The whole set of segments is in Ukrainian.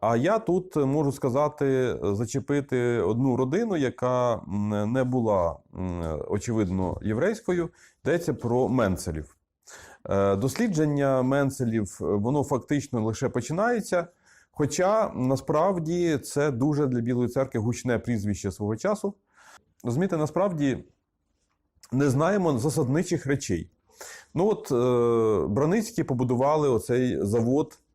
А я тут можу сказати, зачепити одну родину, яка не була очевидно єврейською. Йдеться про Менцелів. Е, Дослідження Менцелів е, воно фактично лише починається. Хоча насправді це дуже для Білої церкви гучне прізвище свого часу. Розумієте, насправді не знаємо засадничих речей. Ну от е, Браницькі побудували оцей завод е,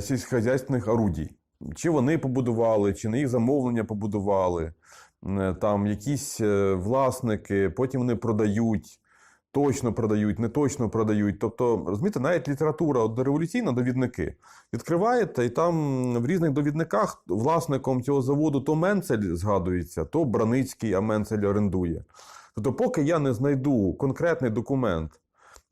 сільськохозяйственних орудій. Чи вони побудували, чи на їх замовлення побудували. Е, Там якісь е, власники, потім вони продають, точно продають, не точно продають. Тобто, розумієте, навіть література дореволюційна, довідники. Відкриваєте, і там в різних довідниках власником цього заводу то Менцель згадується, то Браницький, а Менцель орендує. Тобто, поки я не знайду конкретний документ,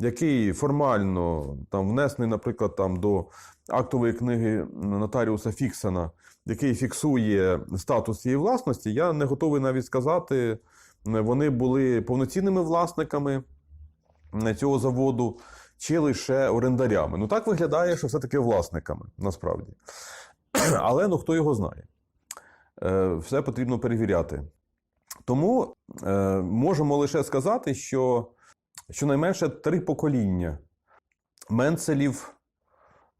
який формально там внесений, наприклад, там до актової книги нотаріуса Фіксена, який фіксує статус цієї власності, я не готовий навіть сказати, вони були повноцінними власниками цього заводу чи лише орендарями. Ну так виглядає, що все-таки власниками, насправді. Але ну хто його знає. Е, Все потрібно перевіряти. Тому е, можемо лише сказати, що щонайменше три покоління Менцелів,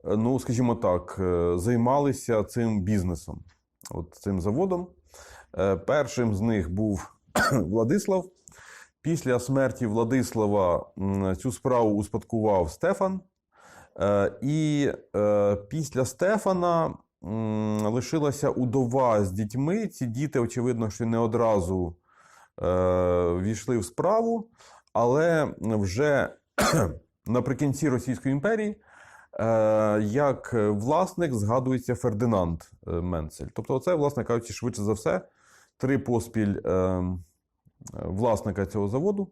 е, ну, скажімо так, е, займалися цим бізнесом, от цим заводом. Е, Першим з них був Владислав. Після смерті Владислава цю справу успадкував Стефан. І після Стефана лишилася удова з дітьми. Ці діти, очевидно, що не одразу війшли в справу, але вже наприкінці Російської імперії е, як власник згадується Фердинанд е, Менцель. Тобто, це, власне кажучи, швидше за все, три поспіль е, власника цього заводу.